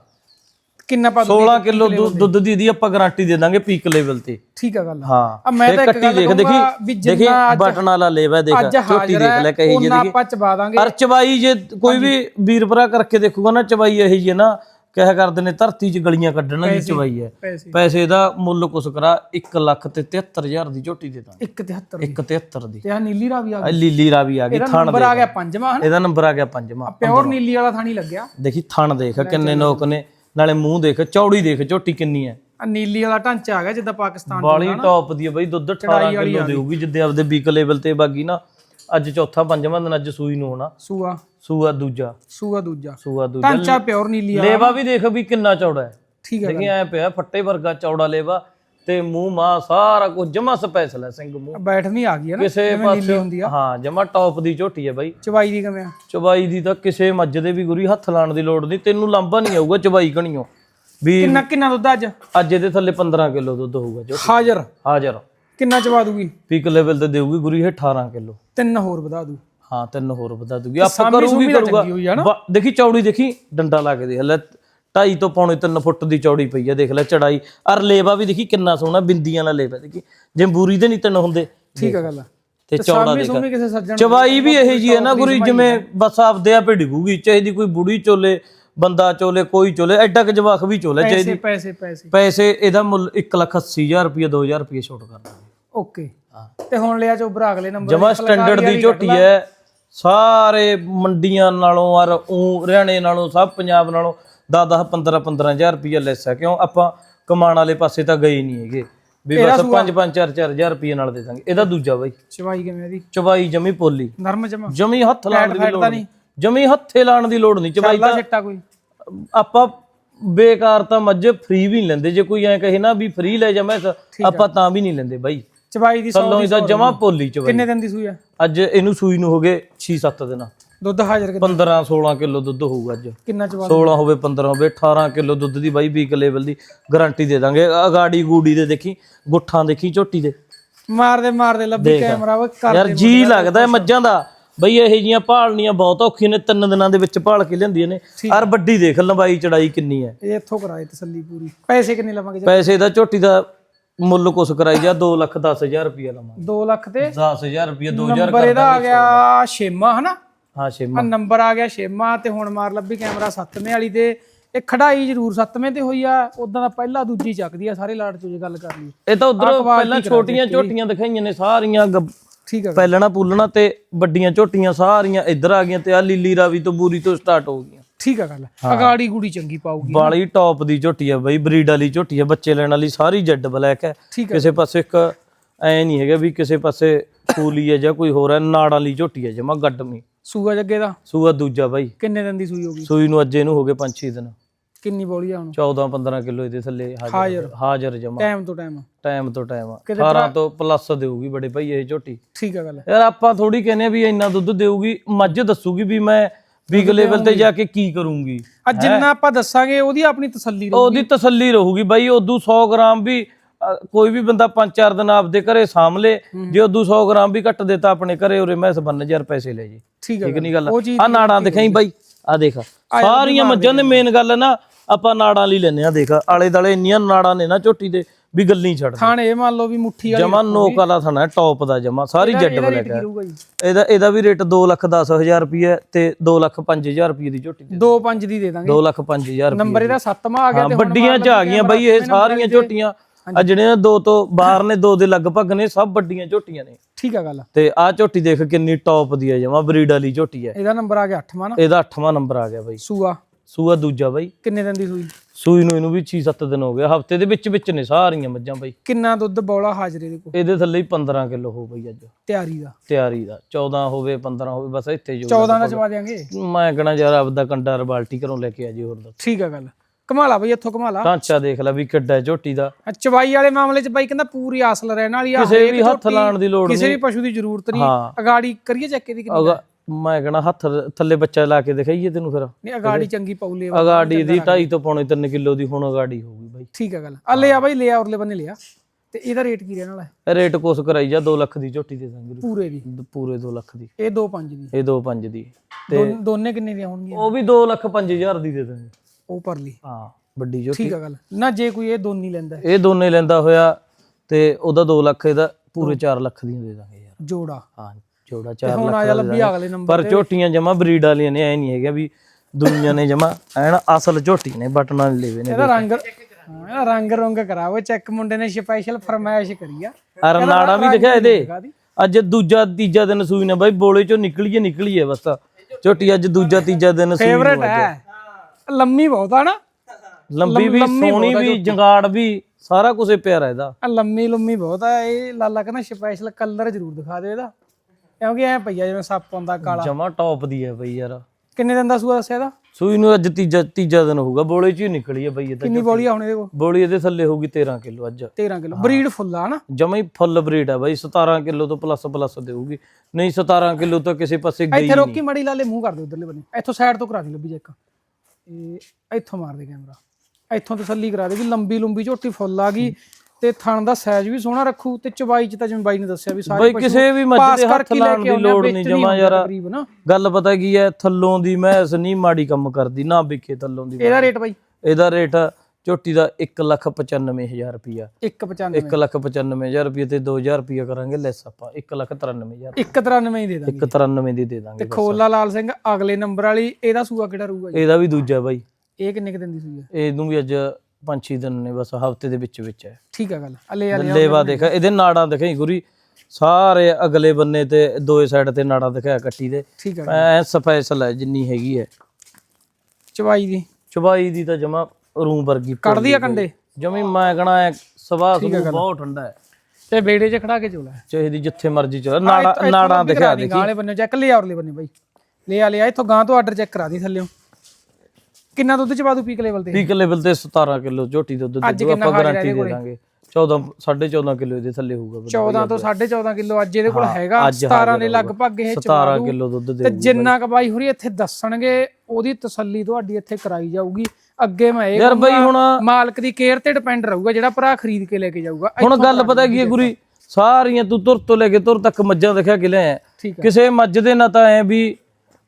ਕਿੰਨਾ ਪਾ 16 ਕਿਲੋ ਦੁੱਧ ਦੀ? ਦੀ ਆਪਾਂ ਗਾਰੰਟੀ ਦੇ ਦਾਂਗੇ ਪੀਕ ਲੈਵਲ ਤੇ। ਠੀਕ ਆ ਗੱਲ ਹਾਂ। ਆ ਮੈਂ ਤੇ ਇੱਕ ਗੱਲ ਦੇਖ ਦੇਖੀ ਦੇਖੀ ਬਟਨ ਵਾਲਾ ਲੇਵਾ ਦੇਖ ਹਾਜ਼ਰ ਦੇਖ ਲੈ ਕਹੀ ਜੀ ਦੇਖੀ। ਆਪਾਂ ਚਬਾ ਦਾਂਗੇ। ਅਰ ਚਬਾਈ ਜੇ ਕੋਈ ਵੀ ਵੀਰ ਭਰਾ ਕਰਕੇ ਦੇਖੂਗਾ ਨਾ ਚਬਾਈ ਇਹ ਜੀ ਨਾ ਕਹਿ ਕਰਦੇ ਨੇ ਧਰਤੀ 'ਚ ਗਲੀਆਂ ਕੱਢਣ ਦੀ ਚਬਾਈ ਹੈ। ਪੈਸੇ। ਦਾ ਮੁੱਲ ਕੁਛ ਕਰਾ 1 ਲੱਖ ਤੇ 73000 ਦੀ ਝੋਟੀ ਦੇ ਦਾਂ। 173 1 73 ਦੀ। ਤੇ ਆ ਨੀਲੀ ਰਾਵੀ ਆ ਆ ਲੀਲੀ ਰਾਵੀ ਆ ਗਈ ਥਣ ਨੰਬਰ ਆ ਗਿਆ ਪੰਜਵਾਂ ਹਨ? ਇਹਦਾ ਨੰਬਰ ਆ ਗਿਆ ਪੰਜਵਾਂ ਪਿਓਰ ਨੀਲੀ ਵਾਲਾ ਥਾਣੀ ਲੱਗਿਆ। ਦੇਖੀ ਥਣ ਦੇਖ ਕਿੰਨੇ ਲੋਕ ਨੇ। ਨਾਲੇ ਮੂੰਹ ਦੇਖ ਚੌੜੀ ਦੇਖ ਝੋਟੀ ਕਿੰਨੀ ਹੈ। ਆ ਨੀਲੀ ਵਾਲਾ ਢਾਂਚਾ ਆ ਗਿਆ ਜਿੱਦਾਂ ਪਾਕਿਸਤਾਨ ਚ ਬਾਲੀ ਟੌਪ ਦੀ ਹੈ ਬਈ ਦੁੱਧ 18 ਕਿਲੋ ਦੇਊਗੀ ਜਿੱਦੇ ਆਪਦੇ ਬੀਕ ਲੈਵਲ ਤੇ ਬਾਗੀ ਨਾ ਅੱਜ ਚੌਥਾ ਪੰਜਵਾਂ ਦਿਨ ਅੱਜ ਸੂਈ ਨੂੰ ਹੋਣਾ। ਸੂਆ। ਸੂਆ ਦੂਜਾ। ਸੂਆ ਦੂਜਾ। ਸੂਆ ਦੂਜਾ। ਢਾਂਚਾ ਪਿਓਰ ਨੀਲੀ ਆ ਲੇਵਾ ਵੀ ਦੇਖ ਵੀ ਕਿੰਨਾ ਚੌੜਾ ਹੈ। ਠੀਕ ਹੈ ਐ ਪਿਆ ਫੱਟੇ ਵਰਗਾ ਚੌੜਾ ਲੇਵਾ। ਤੇ ਮੂੰਹ ਮਾ ਸਾਰਾ ਕੁਝ ਜਮਾ ਸਪੈਸ਼ਲ ਹੈ ਸਿੰਘ ਮੂੰਹ। ਬੈਠਵੀਂ ਆ ਗਈ ਹੈ ਨਾ ਕਿਸੇ ਜਿਵੇਂ ਨੀਲੀ ਹੁੰਦੀ ਆ। ਹਾਂ ਜਮਾ ਟੌਪ ਦੀ ਝੋਟੀ ਹੈ ਬਾਈ। ਚਵਾਈ ਦੀ ਕਿਵੇਂ ਆ? ਚਬਾਈ ਦੀ ਤਾਂ ਕਿਸੇ ਮੱਝ ਦੇ ਵੀ ਗੁਰੀ ਹੱਥ ਲਾਣ ਦੀ ਲੋੜ ਨਹੀਂ ਤੈਨੂੰ ਲਾਂਭਾ ਨਹੀਂ ਆਊਗਾ ਚਬਾਈ ਕਣੀਓ। ਵੀ ਕਿੰਨਾ ਕਿੰਨਾ ਦੁੱਧ ਅੱਜ? ਅੱਜ ਇਹਦੇ ਥੱਲੇ 15 ਕਿਲੋ ਦੁੱਧ ਹੋਊਗਾ ਜੋ ਹਾਜ਼ਰ। ਹਾਜ਼ਰ। ਕਿੰਨਾ ਚਵਾ ਦੂਗੀ? ਪੀਕ ਲੈਵਲ ਤੇ ਦੇਊਗੀ ਗੁਰੀ ਇਹ 18 ਕਿਲੋ। ਤਿੰਨ ਹੋਰ ਵਧਾ ਦੂ। ਹਾਂ ਤਿੰਨ ਹੋਰ ਵਧਾ ਦੂਗੀ। ਆਪਾਂ ਕਰੂਗੀ ਤਾਂ ਕਰੂਗਾ। ਚੰਗੀ ਹੋਈ ਆ ਨਾ। ਵਾ- ਦੇਖੀ ਚੌੜੀ ਦੇਖੀ ਡੰਡਾ ਲਾ ਕੇ ਦੇਖ ਲੈ 2.5 ਤੋਂ ਪੌਣੇ 3 ਫੁੱਟ ਦੀ ਚੌੜੀ ਪਈ ਆ ਦੇਖ ਲੈ ਚੜਾਈ। ਅਰ ਲੇਵਾ ਵੀ ਦੇਖੀ ਕਿੰਨਾ ਸੋਹਣਾ ਬਿੰਦੀਆਂ ਨਾਲ ਲੇਵਾ ਦੇਖੀ। ਜੇ ਬੂਰੀ ਤੇ ਨਹੀਂ ਤਿੰਨ ਹੁੰਦੇ ਠੀਕ ਆ ਗੱਲ ਤੇ ਚੌੜਾ ਦੇਖ ਚਵਾਈ ਵੀ ਇਹੀ ਜੀ ਹੈ ਨਾ ਗੁਰੀ ਜਿਵੇਂ ਬਸ ਆਪਦੇ ਆਪੇ ਡਿਗੂਗੀ ਚਾਹੀਦੀ ਕੋਈ ਬੁੜੀ ਚੋਲੇ ਬੰਦਾ ਚੋਲੇ ਕੋਈ ਚੋਲੇ ਐਡਾ ਕਿ ਜਵਾਖ ਵੀ ਚੋਲੇ ਚਾਹੀਦੀ ਪੈਸੇ ਪੈਸੇ ਪੈਸੇ। ਇਹਦਾ ਮੁੱਲ 180000 ਰੁਪਏ 2000 ਰੁਪਏ ਛੋਟ ਕਰ ਦਾਂਗੇ ਓਕੇ ਤੇ ਹੁਣ ਲਿਆ ਚੋਬਰਾ ਅਗਲੇ ਨੰਬਰ ਜਮਾ ਸਟੈਂਡਰਡ ਦੀ ਝੋਟੀ ਹੈ। ਸਾਰੇ ਮੰਡੀਆਂ ਨਾਲੋਂ ਔਰ ਉਹ ਹਰਿਆਣੇ ਨਾਲੋਂ ਸਭ ਪੰਜਾਬ ਨਾਲੋਂ 10 10 15 15000 ਰੁਪਏ ਲੈਸ ਹੈ ਕਿਉਂ? ਆਪਾਂ ਕਮਾਣ ਵਾਲੇ ਪਾਸੇ ਤਾਂ ਗਏ ਨਹੀਂ ਹੈਗੇ। ਵੀ ਬਸ 5 5 4 4000 ਰੁਪਏ ਨਾਲ ਦੇ ਦਾਂਗੇ। ਇਹਦਾ ਦੂਜਾ ਬਾਈ। ਚਵਾਈ ਕਿਵੇਂ ਇਹਦੀ? ਚਵਾਈ ਜਮੀ ਪੋਲੀ। ਨਰਮ ਜਮਾ। ਜਮੀ ਹੱਥ ਲਾਉਣ ਦੀ ਫੈਟ ਲੋੜ ਤਾਂ ਨਹੀਂ। ਜਮੀ ਹੱਥੇ ਲਾਉਣ ਦੀ ਲੋੜ ਨਹੀਂ। ਚਵਾਈ ਚੱਲਦਾ ਛਿੱਟਾ ਕੋਈ। ਆਪਾਂ ਬੇਕਾਰ ਤਾਂ ਮੱਝ ਫ੍ਰੀ ਵੀ ਨਹੀਂ ਲੈਂਦੇ। ਜੇ ਕੋਈ ਐ ਕਹੇ ਨਾ ਵੀ ਫ੍ਰੀ ਲੈ ਜਾ ਮੈਂ ਆਪਾਂ ਤਾਂ ਵੀ ਨਹੀਂ ਲੈਂਦੇ ਬਾਈ। ਚਵਾਈ ਦੀ ਸੌ ਥੱਲੋਂ ਇਹਦਾ ਜਮਾ ਪੋਲੀ ਚਵਾਈ। ਕਿੰਨੇ ਦਿਨ ਦੀ ਸੂਈ ਆ? ਅੱਜ ਇਹਨੂੰ ਸੂਈ ਨੂੰ ਹੋ ਗਏ 6-7 ਦਿਨ। ਦੁੱਧ ਹਾਜ਼ਰ ਕਿੰਨਾ? 15-16 ਕਿਲੋ ਦੁੱਧ ਹੋਊਗਾ ਅੱਜ। ਕਿੰਨਾ ਚਵਾ 16 ਹੋਵੇ 15 ਹੋਵੇ 18 ਕਿਲੋ ਦੁੱਧ ਦੀ ਬਾਈ ਵੀਕ ਲੈਵਲ ਦੀ ਗਾਰੰਟੀ ਦੇ ਦਾਂਗੇ। ਅਗਾੜੀ ਗੂੜੀ ਦੇ ਦੇਖੀ ਗੁੱਠਾਂ ਦੇਖੀ ਝੋਟੀ ਦੇ। ਮਾਰਦੇ ਮਾਰਦੇ ਲੱਭੀ ਕੈਮਰਾ ਵਾ ਕਰ ਯਾਰ ਜੀ ਲੱਗਦਾ ਹੈ ਮੱਝਾਂ ਦਾ। ਬਈ ਇਹ ਜੀਆਂ ਭਾਲਣੀਆਂ ਬਹੁਤ ਔਖੀਆਂ ਨੇ ਤਿੰਨ ਦਿਨਾਂ ਦੇ ਵਿੱਚ ਭਾਲ ਕੇ ਲਿਆਂਦੀਆਂ ਨੇ। ਔਰ ਵੱਡੀ ਦੇਖ ਲੰਬਾਈ ਚੜਾਈ ਕਿੰਨੀ ਹੈ। ਇਹ ਇੱਥੋਂ ਕਰਾਏ ਤਸੱਲੀ ਪੂਰੀ। ਪੈਸੇ ਕਿੰਨੇ ਲਵਾਂਗੇ ਪੈਸੇ ਦਾ ਝੋਟੀ ਦਾ ਮੁੱਲ ਕੁਛ ਕਰਾਈ ਜਾ 2 ਲੱਖ 10000 ਰੁਪਏ ਲਵਾਂਗੇ। 2 ਲੱਖ ਤੇ 10000 ਰੁਪਏ 2000 ਨੰਬਰ ਇਹਦਾ ਆ ਗਿਆ ਛੇਮਾ ਹਨਾ? ਹਾਂ ਛੇਮਾ ਆ ਨੰਬਰ ਆ ਗਿਆ ਛੇਮਾ ਤੇ ਹੁਣ ਮਾਰ ਲੱਭੀ ਕੈਮਰਾ ਸੱਤਵੇਂ ਵਾਲੀ ਤੇ। ਇਹ ਖੜਾਈ ਜ਼ਰੂਰ ਸੱਤਵੇਂ ਤੇ ਹੋਈ ਆ ਉਦਾਂ ਦਾ ਪਹਿਲਾ ਦੂਜੀ ਚੱਕਦੀ ਆ ਸਾਰੇ ਲਾਟ ਚੋਂ ਜੇ ਗੱਲ ਕਰ ਲਈ। ਇਹ ਤਾਂ ਉਧਰ ਪਹਿਲਾਂ ਛੋਟੀਆਂ ਝੋਟੀਆਂ ਦਿਖਾਈਆਂ ਨੇ ਸਾਰੀਆਂ ਠੀਕ ਆ। ਪੈਲਣਾ ਪੂਲਣਾ ਤੇ ਵੱਡੀਆਂ ਝੋਟੀਆਂ ਸਾਰੀਆਂ ਇੱਧਰ ਆ ਗਈਆਂ ਤੇ ਆ ਲੀਲੀ ਰਾਵੀ ਤੋਂ ਬੂਰੀ ਤੋਂ ਸਟਾਰਟ ਹੋ ਗਈਆਂ। ਠੀਕ ਆ ਗੱਲ। ਅਗਾੜੀ ਗੂੜੀ ਚੰਗੀ ਪਾਊਗੀ। ਬਾਲੀ ਟੌਪ ਦੀ ਝੋਟੀ ਆ ਬਈ ਬਰੀਡ ਵਾਲੀ ਝੋਟੀ ਆ ਬੱਚੇ ਲੈਣ ਵਾਲੀ ਸਾਰੀ ਜੈਡ ਬਲੈਕ ਹੈ ਕਿਸੇ ਪਾਸੇ ਇੱਕ ਐ ਨਹੀਂ ਹੈਗਾ ਵੀ ਕਿਸੇ ਪਾਸੇ ਫੂਲੀ ਹੈ ਜਾਂ ਕੋਈ ਹੋਰ ਹੈ ਨਾੜ ਵਾਲੀ ਝੋਟੀ ਹੈ ਜਮਾ ਗੱਡਮੀ। ਸੂਆ ਜੱਗੇ ਦਾ? ਸੂਆ ਦੂਜਾ ਬਾਈ। ਕਿੰਨੇ ਦਿਨ ਦੀ ਸੂਈ ਹੋਗੀ ਸੂਈ ਨੂੰ ਅੱਜ ਇਹਨੂੰ ਹੋ ਗਏ 5-6 ਦਿਨ। ਕਿੰਨੀ ਬੋਲੀ ਆ ਹੁਣ? 14 15 ਕਿਲੋ ਇਹਦੇ ਥੱਲੇ ਹਾਜ਼ਰ। ਹਾਜ਼ਰ। ਜਮਾ। ਟਾਈਮ ਤੋਂ ਟਾਈਮ। ਟਾਈਮ ਤੋਂ ਟਾਈਮ। 18 ਤੋਂ ਪਲੱਸ ਦੇਊਗੀ ਬੜੇ ਭਾਈ ਇਹ ਝੋਟੀ। ਠੀਕ ਆ ਗੱਲ। ਯਾਰ ਆਪਾਂ ਥੋੜੀ ਕਹਿੰਦੇ ਆ ਵੀ ਇੰਨਾ ਦੁੱਧ ਦੇਊਗੀ ਮੱਝ ਦੱਸੂਗੀ ਵੀ ਮੈਂ ਬਿਗ ਲੈਵਲ ਤੇ ਜਾ ਕੇ ਕੀ ਕਰੂੰਗੀ। ਆ ਜਿੰਨਾ ਆਪਾਂ ਦੱਸਾਂਗੇ ਉਹਦੀ ਆਪਣੀ ਤਸੱਲੀ ਰਹੂ ਉਹਦੀ ਤਸੱਲੀ ਰਹੂਗੀ ਬਾਈ ਉਦੋਂ 100 ਗ੍ਰਾਮ ਵੀ ਕੋਈ ਵੀ ਬੰਦਾ 5-4 ਦਿਨ ਆਪਦੇ ਘਰੇ ਸਾਂਭ ਲੇ ਜੇ ਉਦੋਂ 100 ਗ੍ਰਾਮ ਵੀ ਘੱਟ ਦੇਤਾ ਆਪਣੇ ਘਰੇ ਉਰੇ ਮੈਂ 52000 ਪੈਸੇ ਲੈ ਜੀ। ਠੀਕ ਨਹੀਂ ਗੱਲ? ਉਹ ਆ ਨਾੜਾਂ ਦਿਖਾਈ ਬਾਈ ਆ ਦੇਖ। ਸਾਰੀਆਂ ਮੱਝਾਂ ਦੇ ਮੇਨ ਗੱਲ ਨਾ ਆਪਾਂ ਨਾੜਾਂ ਲਈ ਲੈਨੇ ਆ ਦੇਖ। ਆਲੇ ਦਾਲੇ ਇੰਨੀਆਂ ਨਾੜਾਂ ਨੇ ਨਾ ਝੋਟੀ ਦੇ ਵੀ ਗੱਲੀ ਛੱਡ ਥਾਣ ਮੰਨ ਲਓ ਵੀ ਮੁੱਠੀ ਵਾਲੀ ਜਮਾ ਨੋਕ ਵਾਲਾ ਥਣਾ ਟੌਪ ਦਾ ਜਮਾ ਸਾਰੀ ਜੈਡ ਇਹਦਾ ਬਲੈਕ ਹੈ ਇਹਦਾ ਇਹਦਾ ਵੀ ਰੇਟ 2 ਲੱਖ 10000 ਰੁਪਏ ਤੇ 2 ਲੱਖ 5000 ਰੁਪਏ ਦੀ ਝੋਟੀ ਦੇ 2.5 ਦੀ ਦੇ ਦਾਂਗੇ। 2 ਲੱਖ 5000 ਰੁਪਏ ਨੰਬਰ ਇਹਦਾ 7ਵਾਂ ਆ ਗਿਆ ਤੇ ਵੱਡੀਆਂ ਚ ਆ ਗਈਆਂ ਬਈ ਇਹ ਸਾਰੀਆਂ ਝੋਟੀਆਂ ਆ ਜਿਹੜੀਆਂ ਦੋ ਤੋਂ ਬਾਹਰ ਨੇ ਦੋ ਦੇ ਲਗਭਗ ਨੇ ਸਭ ਵੱਡੀਆਂ ਝੋਟੀਆਂ ਨੇ। ਠੀਕ ਆ ਗੱਲ ਤੇ ਆ ਝੋਟੀ ਦੇਖ ਕਿੰਨੀ ਟੌਪ ਦੀ ਹੈ ਜਮਾ ਬਰੀਡ ਵਾਲੀ ਝੋਟੀ ਹੈ ਇਹਦਾ ਨੰਬਰ ਆ ਗਿਆ 8ਵਾਂ ਨਾ? ਇਹਦਾ 8ਵਾਂ ਨੰਬਰ ਆ ਗਿਆ ਬਾਈ। ਸੂਆ। ਸੂਆ ਦੂਜਾ ਬਾਈ। ਕਿੰਨੇ ਦਿਨ ਦੀ ਸੂਈ? ਸੂਈ ਨੂੰ ਇਹਨੂੰ ਵੀ 6-7 ਦਿਨ ਹੋ ਗਏ। ਹਫ਼ਤੇ ਦੇ ਵਿੱਚ ਵਿੱਚ ਨੇ ਸਾਰੀਆਂ ਮੱਝਾਂ ਬਾਈ। ਕਿੰਨਾ ਦੁੱਧ ਬੌਲਾ ਹਾਜ਼ਰੇ ਦੇ ਕੋ ਇਹਦੇ ਥੱਲੇ ਹੀ 15 ਕਿਲੋ ਹੋ ਬਈ ਅੱਜ। ਤਿਆਰੀ ਦਾ। ਤਿਆਰੀ ਦਾ। 14 ਹੋਵੇ 15 ਹੋਵੇ ਬਸ ਇੱਥੇ ਜੋ 14 ਦਾ ਚਵਾ ਦਿਆਂਗੇ? ਮੈਂ ਕਹਣਾ ਯਾਰ ਆਪਦਾ ਕੰਡਾ ਰਬਾਲਟੀ ਘਰੋਂ ਲੈ ਕੇ ਆ ਜੀ ਹੋਰ ਦਾ ਠੀਕ ਆ ਗੱਲ। ਕਮਾਲਾ ਬਈ ਇੱਥੋਂ ਕਮਾਲਾ ਢਾਂਚਾ ਦੇਖ ਲੈ ਵੀ ਕਿੱਡਾ ਝੋਟੀ ਦਾ। ਚਵਾਈ ਵਾਲੇ ਮਾਮਲੇ 'ਚ ਬਾਈ ਕਹਿੰਦਾ ਪੂਰੀ ਆਸਲ ਰਹਿਣ ਵਾਲੀ ਆ ਕਿਸੇ ਵੀ ਹੱਥ ਲਾਉਣ ਦੀ ਲੋੜ ਕਿਸੇ ਵੀ ਪਸ਼ੂ ਦੀ ਜ਼ਰੂਰਤ ਨਹੀਂ। ਅਗਾੜੀ ਕਰੀਏ ਚੱਕੇ ਦੀ ਕਿੰਨੀ ਮੈਂ ਕਹਣਾ ਹੱਥ ਥੱਲੇ ਬੱਚਾ ਲਾ ਕੇ ਦਿਖਾਈਏ ਤੈਨੂੰ ਫਿਰ। ਨਹੀਂ ਅਗਾੜੀ ਚੰਗੀ ਪੌਲੇ ਅਗਾੜੀ ਦੀ 2.5 ਤੋਂ ਪੌਣੇ 3 ਕਿਲੋ ਦੀ ਹੁਣ ਅਗਾੜੀ ਹੋਊਗੀ ਬਾਈ। ਠੀਕ ਆ ਗੱਲ। ਆ ਲੈ ਆ ਬਾਈ ਲਿਆ ਉਰਲੇ ਬੰਨੇ ਲਿਆ। ਤੇ ਇਹਦਾ ਰੇਟ ਕੀ ਰਹਿਣ ਵਾਲਾ ਹੈ? ਰੇਟ ਕੋਸ ਕਰਾਈ ਜਾ 2 ਲੱਖ ਦੀ ਝੋਟੀ ਦੇ ਦਾਂਗੇ ਪੂਰੇ ਦੀ। ਪੂਰੇ 2 ਲੱਖ ਦੀ। ਇਹ 2.5 ਦੀ। ਇਹ 2.5 ਦੀ। ਦੋਨ- ਦੋਨੇ ਕਿੰਨੇ ਦੀਆਂ ਹੋਣਗੀਆਂ? ਉਹ ਵੀ 2 ਲੱਖ 5000 ਦੀ ਦੇ ਦਾਂਗੇ। ਉਹ ਪਰਲੀ ਹਾਂ। ਵੱਡੀ ਝੋਟੀ ਠੀਕ ਆ ਗੱਲ। ਨਾ ਜੇ ਕੋਈ ਇਹ ਦੋਨੀ ਲੈਂਦਾ ਹੈ, ਇਹ ਦੋਨੇ ਲੈਂਦਾ ਹੋਇਆ ਤੇ ਉਹਦਾ 2 ਲੱਖ ਇਹਦਾ ਪੂਰੇ 4 ਲੱਖ ਦੀਆਂ ਦੇ ਦਾਂਗੇ ਯਾਰ। ਜੋੜਾ। ਹਾਂ ਜੋੜਾ 4 ਹੁਣ ਆ ਜਾ ਲੱਭੀ ਅਗਲੇ ਨੰਬਰ ਪਰ ਝੋਟੀਆਂ ਜਮਾ ਬਰੀਡ ਵਾਲੀਆਂ ਨੇ ਐ ਨਹੀਂ ਹੈਗਾ ਵੀ ਦੁਨੀਆ ਨੇ ਜਮਾ ਐਨ ਅਸਲ ਝੋਟੀ ਨੇ ਬਟਨਾਂ ਵਾਲੇ ਲੈਵੇ ਨੇ ਇਹਦਾ ਰੰਗ ਹਾਂ ਇਹਦਾ ਰੰਗ ਰੰਗ ਕਰਾਓ। ਚੈੱਕ ਮੁੰਡੇ ਨੇ ਸਪੈਸ਼ਲ ਫਰਮਾਇਸ਼ ਕਰੀ ਆ। ਅਰ ਨਾੜਾ ਵੀ ਦਿਖਿਆ ਇਹਦੇ। ਅੱਜ ਦੂਜਾ ਤੀਜਾ ਦਿਨ ਸੂਈ ਨੇ ਬਾਈ ਬੋਲੇ ਚੋਂ ਨਿਕਲੀਏ ਨਿਕਲੀਏ ਬਸ। ਝੋਟੀ ਅੱਜ ਦੂਜਾ ਤੀਜਾ ਦਿਨ ਸੂਈ ਨੂੰ ਫੇਵਰਟ ਅੱਜ। ਹੈ। ਲੰਮੀ ਬਹੁਤ ਆ ਨਾ। ਲੰਬੀ ਵੀ ਸੋਹਣੀ ਵੀ ਜੰਗਾੜ ਵੀ ਸਾਰਾ ਕੁਝ ਪਿਆਰਾ ਇਹਦਾ। ਆ ਲੰਮੀ ਲੰਮੀ ਬਹੁਤ ਆ ਇਹ ਲਾਲਾ ਕਹਿੰਦਾ ਸਪੈਸ਼ਲ ਕਲਰ ਜ਼ਰੂਰ ਦਿਖਾ ਦਿਓ ਇਹਦਾ। ਕਿਉਂਕਿ ਐ ਪਈਆ ਜਿਵੇਂ ਸੱਪ ਆਉਂਦਾ ਕਾਲਾ। ਜਮਾ ਟੌਪ ਦੀ ਹੈ ਬਈ ਯਾਰ। ਕਿੰਨੇ ਦਿਨ ਦਾ ਸੂਆ ਦੱਸਿਆ ਇਹਦਾ? ਸੂਈ ਨੂੰ ਅੱਜ ਤੀਜਾ ਤੀਜਾ ਦਿਨ ਹੋਊਗਾ ਬੋਲੇ ਚ ਹੀ ਨਿਕਲੀ ਹੈ ਬਈ ਇਹ ਤਾਂ ਕਿੰਨੀ ਬੋਲੀ ਆ ਹੁਣ ਇਹਦੇ ਕੋਲ? ਬੋਲੀ ਇਹਦੇ ਥੱਲੇ ਹੋਊਗੀ 13 ਕਿਲੋ ਅੱਜ। 13 ਕਿਲੋ। ਬਰੀਡ ਫੁੱਲ ਆ ਨਾ? ਜਮਾ ਹੀ ਫੁੱਲ ਬਰੀਡ ਹੈ ਬਾਈ 17 ਕਿਲੋ ਤੋਂ ਪਲੱਸ ਪਲੱਸ ਦੇਊਗੀ। ਨਹੀਂ 17 ਕਿਲੋ ਤਾਂ ਕਿਸੇ ਪਾਸੇ ਗਈ ਇੱਥੇ ਰੋਕੀ ਮੜੀ ਲਾਲੇ ਮੂੰਹ ਕਰ ਦੇ ਉਧਰਲੇ ਬੰਨੇ। ਇੱਥੋਂ ਸਾਈਡ ਤੋਂ ਕਰਾ ਦੇ ਲੱਭੀ ਚੈੱਕ ਇਹ ਇੱਥੋਂ ਮਾਰ ਦੇ ਕੈਮਰਾ। ਇੱਥੋਂ ਤਸੱਲੀ ਕਰਾ ਦੇ ਵੀ ਲੰਬੀ ਲੰਬੀ ਝੋਟੀ ਫੁੱਲ ਆ ਗਈ ਤੇ ਥਣ ਦਾ ਸਾਈਜ਼ ਵੀ ਸੋਹਣਾ ਰੱਖੂ ਤੇ ਚਵਾਈ ਚ ਤਾਂ ਜਿਵੇਂ ਬਾਈ ਨੇ ਦੱਸਿਆ ਵੀ ਸਾਰੇ ਬਾਈ ਕਿਸੇ ਵੀ ਮੱਝ ਦੇ ਹੱਥ ਲਾਉਣ ਦੀ ਲੋੜ ਨਹੀਂ ਜਮਾ ਯਾਰ। ਗੱਲ ਪਤਾ ਕੀ ਹੈ ਥੱਲੋਂ ਦੀ ਮੈਸ ਨਹੀਂ ਮਾੜੀ ਕੰਮ ਕਰਦੀ ਨਾ ਵਿਖੇ ਥੱਲੋਂ ਦੀ ਇਹਦਾ ਰੇਟ ਬਾਈ? ਇਹਦਾ ਰੇਟ ਝੋਟੀ ਦਾ 195000 ਰੁਪਿਆ 195 195000 ਰੁਪਏ ਤੇ 2000 ਰੁਪਏ ਕਰਾਂਗੇ ਲੈਸ ਆਪਾਂ। 193000 193 ਹੀ ਦੇ ਦਾਂਗੇ। 193 ਦੀ ਦੇ ਦਾਂਗੇ ਤੇ ਖੋਲਾ ਲਾਲ ਸਿੰਘ ਅਗਲੇ ਨੰਬਰ ਵਾਲੀ ਇਹਦਾ ਸੂਆ ਕਿਹੜਾ ਰਹੂਗਾ ਜੀ? ਇਹਦਾ ਵੀ ਦੂਜਾ ਬਾਈ। ਇਹ ਕਿੰਨੇ ਕੁ ਦਿਨ ਦੀ ਹੈ ਇਹਨੂੰ ਵੀ ਅੱਜ 5-6 ਦਿਨ ਨੇ ਬਸ ਹਫ਼ਤੇ ਦੇ ਵਿੱਚ ਵਿੱਚ ਹੈ। ਠੀਕ ਆ ਗੱਲ। ਅਲੇ ਅਲੇ ਲੇਵਾ ਦੇਖ ਇਹਦੇ ਨਾੜਾਂ ਦਿਖਾਈ ਗੁਰੀ। ਸਾਰੇ ਅਗਲੇ ਬੰਨੇ ਤੇ ਦੋਏ ਸਾਈਡ ਤੇ ਨਾੜਾਂ ਦਿਖਾਇਆ ਕੱਟੀ ਦੇ। ਐ ਸਪੈਸ਼ਲ ਹੈ ਜਿੰਨੀ ਹੈਗੀ ਹੈ। ਚਵਾਈ ਦੀ। ਚਬਾਈ ਦੀ ਤਾਂ ਜਮਾ ਰੂਮ ਵਰਗੀ ਕੱਢਦੀ ਆ ਕੰਡੇ? ਜਮੀ ਮੈਂ ਕਹਣਾ ਹੈ ਸੁਭਾਅ ਸੁਭੂ ਬਹੁਤ ਠੰਡਾ ਹੈ ਤੇ ਬੇੜੇ 'ਚ ਖੜਾ ਕੇ ਚੋਲਾ। ਚਾਹੀਦੀ ਜਿੱਥੇ ਮਰਜ਼ੀ ਚਲਾ। ਨਾੜਾ ਨਾੜਾਂ ਦਿਖਾ ਦੇ ਗਾਲੇ ਬੰਨੇ ਚੈੱਕ ਲਿਆ ਔਰਲੇ ਬੰਨੇ ਬਾਈ। ਲੈ ਆ ਲਿਆ ਇੱਥੋਂ ਗਾਂ ਤੋਂ ਆਰਡਰ ਚੈੱਕ ਕਰਾ ਦੀ ਥੱਲਿਓ। ਕਿੰਨਾ ਦੁੱਧ ਚ ਬਾਦੂ ਪੀਕ ਲੈਵਲ ਤੇ? ਪੀਕ ਲੈਵਲ ਤੇ 17 ਕਿਲੋ ਝੋਟੀ ਦੁੱਧ ਦੇ ਦਿਓ ਆਪਾਂ ਗਾਰੰਟੀ ਦੇ ਦਾਂਗੇ। 14 14.5 ਕਿਲੋ ਇਹਦੇ ਥੱਲੇ ਹੋਊਗਾ ਬੰਦਾ। 14 ਤੋਂ 14.5 ਕਿਲੋ ਅੱਜ ਇਹਦੇ ਕੋਲ ਹੈਗਾ ਅੱਜ 17 ਦੇ ਲਗਭਗ ਇਹ 17 ਕਿਲੋ ਦੁੱਧ ਦੇ ਤੇ ਜਿੰਨਾ ਕ ਬਾਈ ਹੋਰੀ ਇੱਥੇ ਦੱਸਣਗੇ ਉਹਦੀ ਤਸੱਲੀ ਤੁਹਾਡੀ ਇੱਥੇ ਕਰਾਈ ਜਾਊਗੀ। ਅੱਗੇ ਮੈਂ ਇਹ ਯਾਰ ਬਈ ਹੁਣ ਮਾਲਕ ਦੀ ਕੇਅਰ ਤੇ ਡਿਪੈਂਡ ਰਹੂਗਾ ਜਿਹੜਾ ਭਰਾ ਖਰੀਦ ਕੇ ਲੈ ਕੇ ਜਾਊਗਾ। ਹੁਣ ਗੱਲ ਪਤਾ ਕੀ ਹੈ ਗੁਰੀ? ਸਾਰੀਆਂ ਤੂੰ ਤੁਰ ਤੋਂ ਲੈ ਕੇ ਤੁਰ ਤੱਕ ਮੱਝਾਂ ਦਿਖਾ ਕੇ ਹੈ। ਕਿਸੇ ਮੱਝ ਦੇ ਨਾ ਤਾਂ ਐ ਵੀ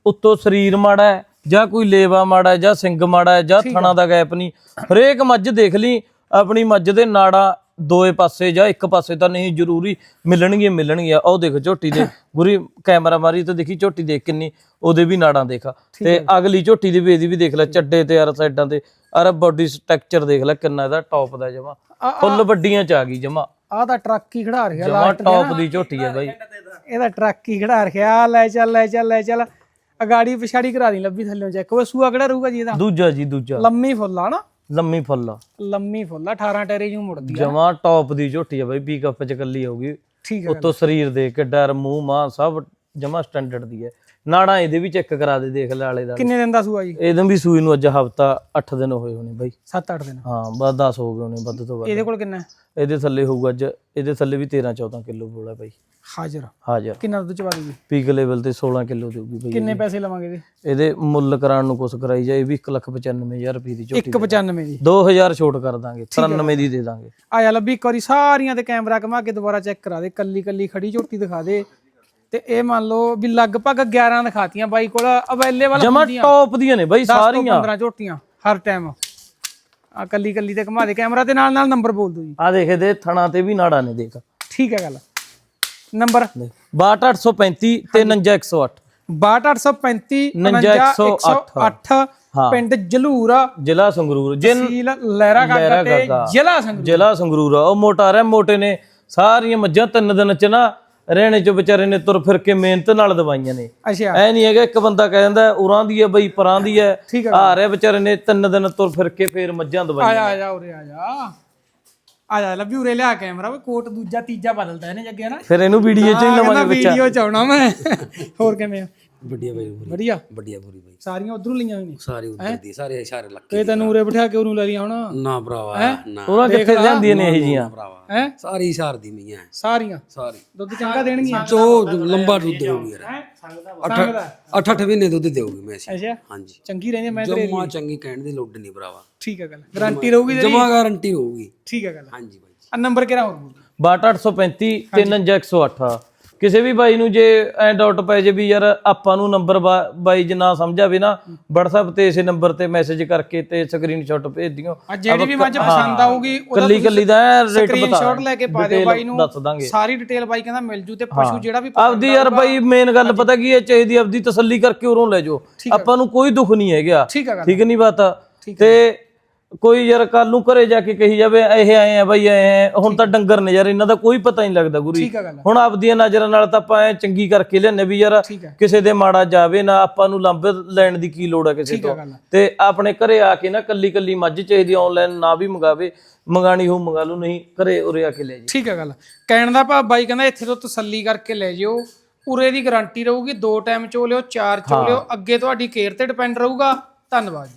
ਉੱਤੋਂ ਸਰੀਰ ਮਾੜਾ ਹੈ ਜਾਂ ਕੋਈ ਲੇਵਾ ਮਾੜਾ ਹੈ ਜਾਂ ਸਿੰਗ ਮਾੜਾ ਹੈ ਜਾਂ ਥਣਾ ਦਾ ਗੈਪ ਨਹੀਂ। ਹਰੇਕ ਮੱਝ ਦੇਖ ਲਈ ਆਪਣੀ ਮੱਝ ਦੇ ਨਾੜਾ ਦੋਏ ਪਾਸੇ ਜਾਂ ਇੱਕ ਪਾਸੇ ਤਾਂ ਨਹੀਂ ਜ਼ਰੂਰੀ ਮਿਲਣਗੀਆਂ ਮਿਲਣਗੀਆਂ ਉਹ ਦੇਖ ਝੋਟੀ ਦੇ ਗੁਰੀ ਕੈਮਰਾ ਮਾਰੀ ਤਾਂ ਦੇਖੀ ਝੋਟੀ ਦੇਖ ਕਿੰਨੀ ਉਹਦੇ ਵੀ ਨਾੜਾਂ ਦੇਖਾ ਤੇ ਅਗਲੀ ਝੋਟੀ ਦੀ ਵੀ ਇਹਦੀ ਵੀ ਦੇਖ ਲੈ ਚੱਡੇ ਤੇ ਯਾਰ ਸਾਈਡਾਂ ਤੇ। ਅਰ ਬਾਡੀ ਸਟਰਕਚਰ ਦੇਖ ਲੈ ਕਿੰਨਾ ਇਹਦਾ ਟੌਪ ਦਾ ਜਮਾ। ਫੁੱਲ ਵੱਡੀਆਂ ਚ ਆ ਗਈ ਜਮਾ। ਆਹ ਤਾਂ ਟਰੱਕ ਹੀ ਖੜਾ ਰਿਹਾ ਜਮਾ ਟੌਪ ਦੀ ਝੋਟੀ ਹੈ ਬਾਈ। ਇਹਦਾ ਟਰੱਕ ਹੀ ਖੜਾ ਰੱਖਿਆ ਲੈ ਚੱਲ ਲੈ ਚੱਲ ਲੈ ਚੱਲ। ਅਗਾੜੀ ਪਿਛਾੜੀ ਕਰਾ ਦੀ ਲੱਭੀ ਥੱਲੇ ਚੈੱਕ ਉਹ ਸੂਆ ਕਿਹੜਾ ਰਹੂਗਾ ਜੀ ਇਹਦਾ? ਦੂਜਾ ਜੀ ਦੂਜਾ। ਲੰਮੀ ਫੁੱਲ ਆ ਨਾ। ਲੰਮੀ ਫੁੱਲ ਆ। ਲੰਮੀ ਫੁੱਲ ਆ 18 ਟੈਰੇ ਜੂ ਮੁੜਦੀ ਆ। ਜਮਾ ਟੌਪ ਦੀ ਝੋਟੀ ਆ ਬਾਈ ਪੀਕਅਪ ਚ ਕੱਲੀ ਆਊਗੀ ਠੀਕ ਹੈ ਉੱਤੋਂ ਸਰੀਰ ਦੇ ਕੇ ਡਰ ਮੂੰਹ ਮਾਂ ਸਭ ਜਮਾ ਸਟੈਂਡਰਡ ਦੀ ਹੈ। ਨਾੜਾ ਇਹਦੇ ਵੀ ਚੈੱਕ ਕਰਾ ਦੇ ਦੇਖ ਲੈ ਆਲੇ ਦਾ ਕਿੰਨੇ ਦਿਨ ਦਾ ਸੂਆ ਜੀ? ਇਹਦੋਂ ਵੀ ਸੂਈ ਨੂੰ ਅੱਜ ਹਫਤਾ 8 ਦਿਨ ਹੋਏ ਹੋਣੇ ਬਾਈ। 7-8 ਦਿਨ। ਹਾਂ ਬਸ 10 ਹੋ ਗਏ ਹੋਣੇ ਵੱਧ ਤੋਂ ਵੱਧ। ਇਹਦੇ ਕੋਲ ਕਿੰਨਾ ਹੈ? ਇਹਦੇ ਥੱਲੇ ਹੋਊਗਾ ਅੱਜ ਇਹਦੇ ਥੱਲੇ ਵੀ 13 14 ਕਿਲੋ ਬੋਲਾ ਬਾਈ। ਹਾਜ਼ਰ। ਹਾਜ਼ਰ। ਕਿੰਨਾ ਦੁੱਧ ਚਵਾ ਦੂਗੀ ਪੀਕ ਲੈਵਲ ਤੇ 16 ਕਿਲੋ ਦੇਊਗੀ ਬਾਈ ਕਿੰਨੇ ਪੈਸੇ ਲਵਾਂਗੇ ਇਹਦੇ? ਇਹਦੇ ਮੁੱਲ ਕਰਾਉਣ ਨੂੰ ਕੁਛ ਕਰਾਈ ਜਾਏ ਵੀ 195000 ਰੁਪਏ ਦੀ ਝੋਟੀ 195 ਦੀ। 2000 ਛੋਟ ਕਰ ਦਾਂਗੇ 93 ਦੀ ਦੇ ਦਾਂਗੇ। ਆਇਆ ਲੱਭੀ ਇੱਕ ਵਾਰੀ ਸਾਰੀਆਂ ਤੇ ਕੈਮਰਾ ਘੁਮਾ ਕੇ ਦੁਬਾਰਾ ਚੈੱਕ ਕਰਾ ਦੇ ਕੱਲੀ ਕੱਲੀ ਖੜੀ ਝੋਟੀ ਦਿਖਾ ਦੇ। ਤੇ ਇਹ ਮੰਨ ਲਓ ਵੀ ਲਗਭਗ 11 ਦਿਖਾਤੀਆਂ ਬਾਈ ਕੋਲ ਅਵੇਲੇਬਲ ਜਮਾ ਟੌਪ ਦੀਆਂ ਨੇ ਬਾਈ ਸਾਰੀਆਂ। 15 ਝੋਟੀਆਂ ਹਰ ਟਾਈਮ ਆ ਕੱਲੀ ਕੱਲੀ ਤੇ ਘੁਮਾ ਦੇ ਕੈਮਰਾ ਤੇ ਨਾਲ ਨਾਲ ਨੰਬਰ ਬੋਲ ਦਿਓ ਜੀ। ਆ ਦੇਖ ਇਹਦੇ ਥਣਾ ਤੇ ਵੀ ਨਾੜਾ ਨੇ ਦੇਖ। ਠੀਕ ਹੈ ਗੱਲ। ਨੰਬਰ 62835 ਤੇ 59108 62835 59108 59108 ਪਿੰਡ ਜਲੂਰ। ਜ਼ਿਲ੍ਹਾ ਸੰਗਰੂਰ। ਜਿਨ ਤਹਿਸੀਲ ਲਹਿਰਾ ਗਾਗਾ। ਜ਼ਿਲ੍ਹਾ ਸੰਗਰੂਰ। ਜ਼ਿਲ੍ਹਾ ਸੰਗਰੂਰ ਆ। ਉਹ ਮੋਟਾ ਰਿਆ ਮੋਟੇ ਨੇ। ਸਾਰੀਆਂ ਮੱਝਾਂ ਤਿੰਨ ਦਿਨ ਚ ਨਾ ਰਹਿਣੇ ਚ ਵਿਚਾਰੇ ਨੇ ਤੁਰ ਫਿਰ ਕੇ ਮਿਹਨਤ ਨਾਲ ਦਵਾਈਆਂ ਨੇ। ਅੱਛਾ। ਐ ਨਹੀਂ ਹੈਗਾ ਇੱਕ ਬੰਦਾ ਕਹਿ ਦਿੰਦਾ ਉਰਾਂ ਦੀ ਹੈ ਬਈ ਪਰਾਂ ਦੀ ਹੈ। ਆ। ਰਿਹਾ ਵਿਚਾਰੇ ਨੇ ਤਿੰਨ ਦਿਨ ਤੁਰ ਫਿਰ ਕੇ ਫੇਰ ਮੱਝਾਂ ਆ ਦਵਾਈਆਂ ਜਾ ਆ ਜਾ ਉਰੇ ਆ ਜਾ ਆ ਜਾ ਲੱਭੀ ਉਰੇ ਲਿਆ ਕੈਮਰਾ ਵੇ ਕੋਟ ਦੂਜਾ ਤੀਜਾ ਬਦਲਦਾ ਇਹਨੇ ਜੱਗੇ ਨਾ ਫਿਰ ਇਹਨੂੰ ਵੀਡੀਓ ਚ ਲਵਾਂਗੇ ਬੱਚਾ। ਵੀਡੀਓ ਚ ਆਉਣਾ ਮੈਂ। ਹੋਰ ਕਿਵੇਂ ਆ? ਵੱਡੀਆ ਬਾਈ ਪੂਰੀ ਵਧੀਆ? ਵੱਡੀਆ ਪੂਰੀ ਬਾਈ। ਸਾਰੀਆਂ ਉਧਰੋਂ ਲਈਆਂ ਹੋਈਆਂ ਸਾਰੇ ਉਧਰ ਦੀ ਸਾਰੇ ਇਸ਼ਾਰੇ ਲੱਗ ਤੇ ਤੈਨੂੰ ਉਰੇ ਬਿਠਾ ਕੇ ਉਹਨੂੰ ਲੈ ਲਈਆਂ ਹੁਣ। ਨਾ ਭਰਾਵਾ ਨਾ। ਉਹਨਾਂ ਕਿੱਥੇ ਜਾਂਦੀਆਂ ਨੇ ਇਹ ਜੀਆਂ? ਹੈ? ਸਾਰੀ ਇਸ਼ਾਰ ਦੀ ਮੀਆਂ ਸਾਰੀਆਂ? ਸਾਰੀ। ਦੁੱਧ ਚੰਗਾ ਦੇਣਗੀਆਂ? ਜੋ ਲੰਬਾ ਦੁੱਧ ਦੇਊਗੀ ਯਾਰ। ਹੈ? ਅੱਠ ਅੱਠ ਮਹੀਨੇ ਦੁੱਧ ਦੇਊਗੀ ਮੈਂ ਅੱਛਾ। ਹਾਂਜੀ। ਚੰਗੀ ਰਹਿੰਦੀ ਮੈਂ ਤੇਰੇ ਜਮਾ ਚੰਗੀ ਕਹਿਣ ਦੀ ਲੋੜ ਨਹੀਂ ਭਰਾਵਾ। ਠੀਕ ਹੈ ਗੱਲ। ਗਾਰੰਟੀ ਰਹੂਗੀ ਤੇਰੀ? ਜਮਾ ਗਾਰੰਟੀ ਹੋਊਗੀ ਠੀਕ ਹੈ ਗੱਲ। ਹਾਂਜੀ ਬਾਈ ਆ ਨੰਬਰ ਕਿਹੜਾ ਹੋਰ ਬੋਲ। 62835 ਤੇ 59108 ਕਿਸੇ ਵੀ ਬਾਈ ਨੂੰ ਜੇ ਐ ਡਾਊਟ ਪੈ ਜੇ ਵੀ ਯਾਰ ਆਪਾਂ ਨੂੰ ਨੰਬਰ ਬਾਈ ਜੇ ਨਾ ਸਮਝਾਵੇ ਨਾ WhatsApp ਤੇ ਇਸੇ ਨੰਬਰ ਤੇ ਮੈਸੇਜ ਕਰਕੇ ਤੇ ਸਕਰੀਨਸ਼ਾਟ ਭੇਜ ਦਿਓ ਜਿਹੜੀ ਵੀ ਮੱਝ ਪਸੰਦ ਆਊਗੀ ਉਹਦਾ ਕੱਲੀ ਕੱਲੀ ਦਾ ਰੇਟ ਬਤਾ ਸਕਰੀਨਸ਼ਾਟ ਲੈ ਕੇ ਪਾ ਦਿਓ ਬਾਈ ਨੂੰ ਦੱਸ ਦਾਂਗੇ। ਸਾਰੀ ਡਿਟੇਲ ਬਾਈ ਕਹਿੰਦਾ ਮਿਲ ਜੂ ਤੇ ਪਸ਼ੂ ਜਿਹੜਾ ਵੀ ਆਪਦੀ ਯਾਰ ਬਾਈ ਮੇਨ ਗੱਲ ਪਤਾ ਕੀ ਹੈ ਚਾਹੀਦੀ ਆਪਦੀ ਤਸੱਲੀ ਕਰਕੇ ਉਰੋਂ ਲੈ ਜਾਓ। ਆਪਾਂ ਨੂੰ ਕੋਈ ਦੁੱਖ ਨਹੀਂ ਹੈਗਾ। ਠੀਕ ਨਹੀਂ ਬਾਤ। ਤੇ ਕੋਈ ਯਾਰ ਕੱਲ ਨੂੰ ਘਰੇ ਜਾ ਕੇ ਕਹੀ ਜਾਵੇ ਇਹ ਆਏ ਆ ਬਾਈ ਆਏ ਆ। ਹੁਣ ਤਾਂ ਡੰਗਰ ਨੇ ਯਾਰ ਇਹਨਾਂ ਦਾ ਕੋਈ ਪਤਾ ਨਹੀਂ ਲੱਗਦਾ ਗੁਰੀ। ਠੀਕ ਗੱਲ ਹੁਣ ਆਪਦੀਆਂ ਨਜ਼ਰਾਂ ਨਾਲ ਤਾਂ ਆਪਾਂ ਐ ਚੰਗੀ ਕਰਕੇ ਲਿਆਨੇ ਵੀ ਯਾਰ ਕਿਸੇ ਦੇ ਮਾੜਾ ਜਾਵੇ ਨਾ ਆਪਾਂ ਨੂੰ ਲੰਬੇ ਲੈਣ ਦੀ ਕੀ ਲੋੜ ਹੈ ਕਿਸੇ ਤੋਂ। ਤੇ ਆਪਣੇ ਘਰੇ ਆ ਕੇ ਨਾ ਕੱਲੀ ਕੱਲੀ ਮੱਝ ਚਾਹੀਦੀ ਆਨਲਾਈਨ ਨਾ ਵੀ ਮੰਗਾਵੇ ਮੰਗਾਣੀ ਹੋ ਮੰਗਾ ਲਓ ਨਹੀਂ ਘਰੇ ਉਰੇ ਆ ਕੇ ਲੈ ਜੀ ਠੀਕ ਹੈ ਗੱਲ ਕਹਿਣ ਦਾ ਭਾਵ ਬਾਈ ਕਹਿੰਦਾ ਇੱਥੇ ਤੋਂ ਤਸੱਲੀ ਕਰਕੇ ਲੈ ਜਿਓ। ਉਰੇ ਦੀ ਗਾਰੰਟੀ ਰਹੂਗੀ ਦੋ ਟਾਈਮ ਚੋ ਲਿਓ ਚਾਰ ਚੋ ਲਿਓ ਅੱਗੇ ਤੁਹਾਡੀ ਕੇਅਰ ਤੇ ਡਿਪੈਂਡ ਰਹੂਗਾ। ਧੰਨਵਾਦ